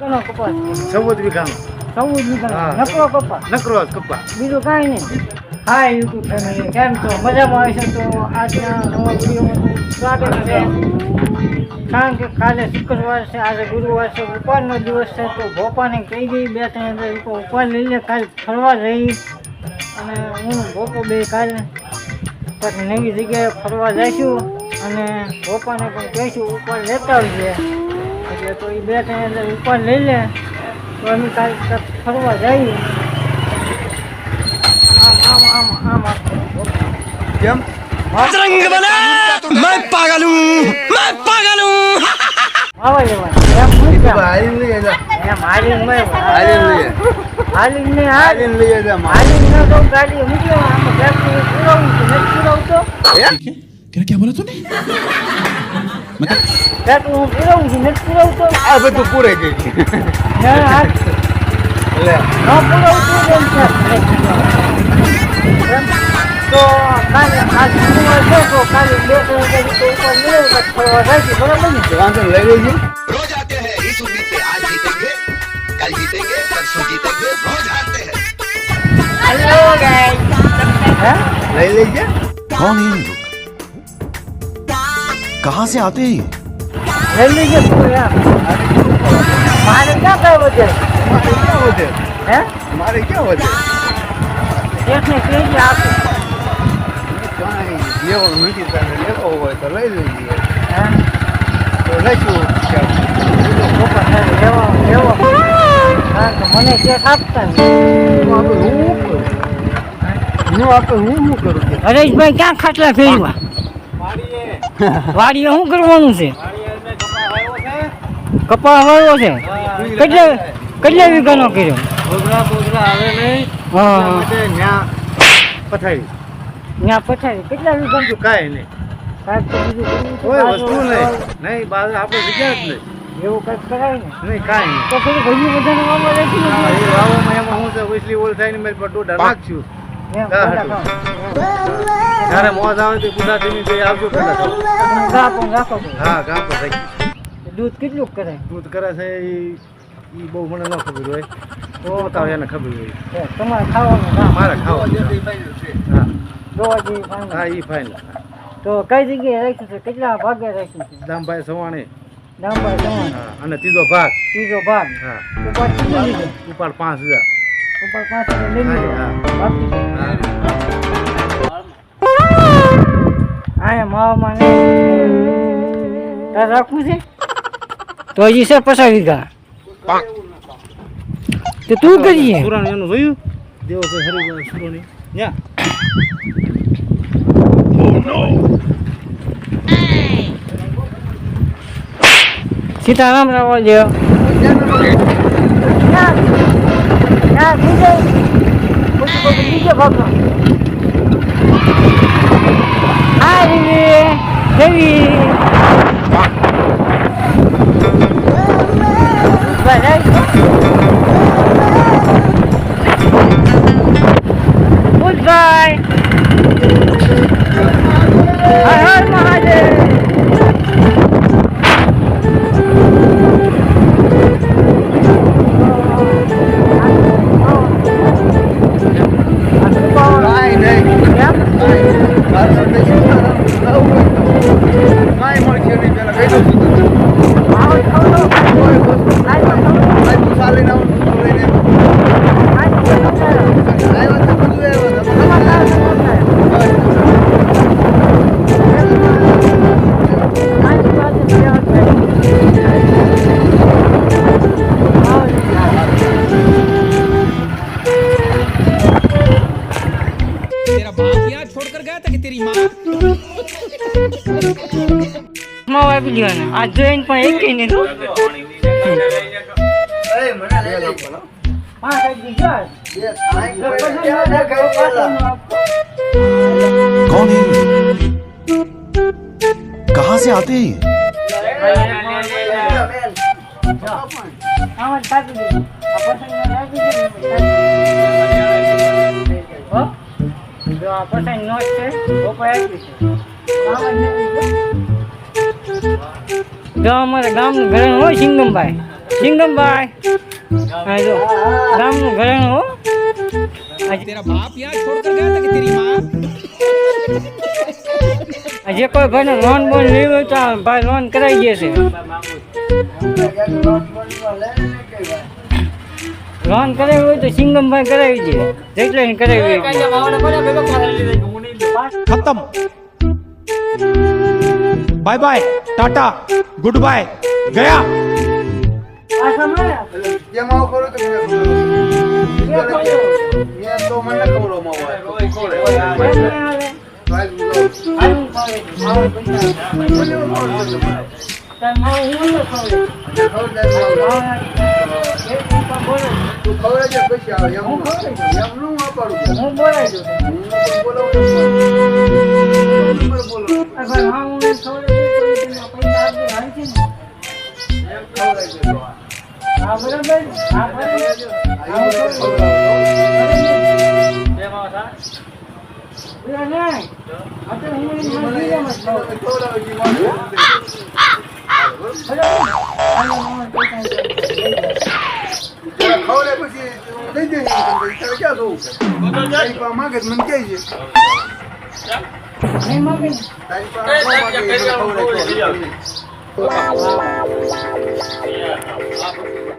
ઘણો કપાસ ચૌદ વીઘાનો ચૌદ નકરો કપાસ નકરો જ બીજું કાંઈ નહીં. હા યુટ્યુબ ફેમિલી કેમ છો? મજામાં હશે તો આજના નવા વિડીયોમાં સ્વાગત છે. કારણ કે કાલે શુક્રવાર છે આજે ગુરુવાર છે ઉપવાસનો દિવસ છે તો ભોપાને કહી ગઈ બે ત્રણ હજાર રૂપિયા ઉપવાસ લઈ લે કાલે ફરવા જઈ. અને હું ભોપો બે કાલે કંઈક નવી જગ્યાએ ફરવા જઈશું. અને ભોપાને પણ કહીશું ઉપવાસ લેતા આવજે. એટલે તો એ બે ત્રણ હજાર ઉપવાસ લઈ લે તો અમે કાલે કંઈક ફરવા જઈએ આમ આમ આમ આમ કેમ बजरंग बना मैं पागल हूँ मैं पागल हूँ આવા લેવાની એમ નહીં જામ. હાલીને લઈ જા એમ હાલીને નહીં હાલીને લઈ હાલીને નહીં હાલ હાલીને લઈ જા હાલીને ન તો ગાડી મૂકી આમ ટ્રેક્ટર પુરાવું છે નથી પુરાવતો क्या क्या बोला तूने ટ્રેક્ટર હું પુરાવું છું નથી પુરાવતો આ બધું પૂરે ગઈ ના હાલ લે ન પુરાવતું કેમ છે એમ? તો કાલે આજ ગુરુવાર છે તો કાલે બે ત્રણ હજાર રૂપિયા ઉપર મેળવું તો ફરવા જાય છે બરાબર ને વાંધો નહીં, લઈ લેજો रोज आते हैं इस उम्मीद पे आज जीतेंगे कल जीतेंगे परसों जीतेंगे रोज हारते हैं હેલો ગાઈસ હે લઈ લેજે कौन है ये लोग कहाँ से आते हैं ये? લઈ લેજે તું યાર મારે ક્યાં કઈ વધે મારે ક્યાં વધે હે મારે ક્યાં વધે એકને કેજી આપે કાંઈ જેવો નથી તારે લેવો હોય તો લઈ લેજે હે તો લઈશું પપ્પા સાહેબ લેવો લેવો કારણ કે મને ચેક આપતા ને હું આપણે હું શું કરું હું આપણે હું શું કરું કે હરેશભાઈ ક્યાં ખાટલા ફેરવા વાડીએ શું કરવાનું છે? કપા વાળો છે? કેટલા કેટલા વીઘાનો કર્યો? પથારી. ત્યાં પછાડી કેટલા વીઘા? કાંઈ નહીં. કોઈ વસ્તુ નહીં. નહીં બાજુ આપણે વિચાર જ નહીં. એવું કઈ કરાય ને? નહીં કાંઈ નહીં. તો થોડું ઘણી બધાને વાવવા રહેતી વાવવામાં એમાં હું તો ઉછલી ઓલ થાય ને મેં નાખશું ખાઓ. મોજ આવે તો તે આવજો. હા ગાપો થઈ દૂધ કેટલું કરે? દૂધ કરે છે ઈ ઈ બહુ મને ન ખબર હોય. તો તાવ એને ખબર હોય. છે, તમારે ખાવાનું મારે ખાવા હા. ફાઇનલ. હા ઈ ફાઇનલ. તો કઈ જગ્યાએ રાખ્યું છે? કેટલા ભાગે રાખ્યું છે? દામભાઈ સવાણી. દામભાઈ સવાણી. અને ત્રીજો ભાગ. ત્રીજો ભાગ. હા. ઉપાડ કેટલું લીધું? ઉપાડ પાંચ હજાર. ઉપાડ પાંચ હજાર લઈ લીધું હા. આયા માવામાં નહીં રાખવું છે? તો હજી છે પચાસ વીઘા. તો તું કરીએ. સુરાણી એનું જોયું? દેવો છે હરિભાઈ સુરાણી ન્યા. સીતારામ રાવ દેવ ના ના બીજે પછી પછી બીજે ભાગમાં હા રીવી દેવી માં આપી દેવાના આ જોઈને પણ એક નહીં कौन है ये? कहाँ से आते हैं ये? જો અમારા ગામનું ઘર હોય સિંગમભાઈ સિંગમભાઈ હા જો ગામનું ઘરેણું હો આજે तेरा बाप यहाँ छोड़ कर गया था कि तेरी माँ જે કોઈ ભાઈને લોન બોન લેવી હોય તો આ ભાઈ લોન કરાવી દે છે લોન કરાવી હોય તો સિંગમભાઈ કરાવી દે જેટલે ને કરાવી હોય. खत्म bye bye tata good bye गया આ સમય જે માવો ખવડો તો મેં તો મને ન ખવડાવો માવો. તો ખવડાવ્યો. તો આજ બોલાવો. આનું ખાવે છે. માવો તારે મને જોવું છે? માંગે. નહીં માગે? તારી પાસે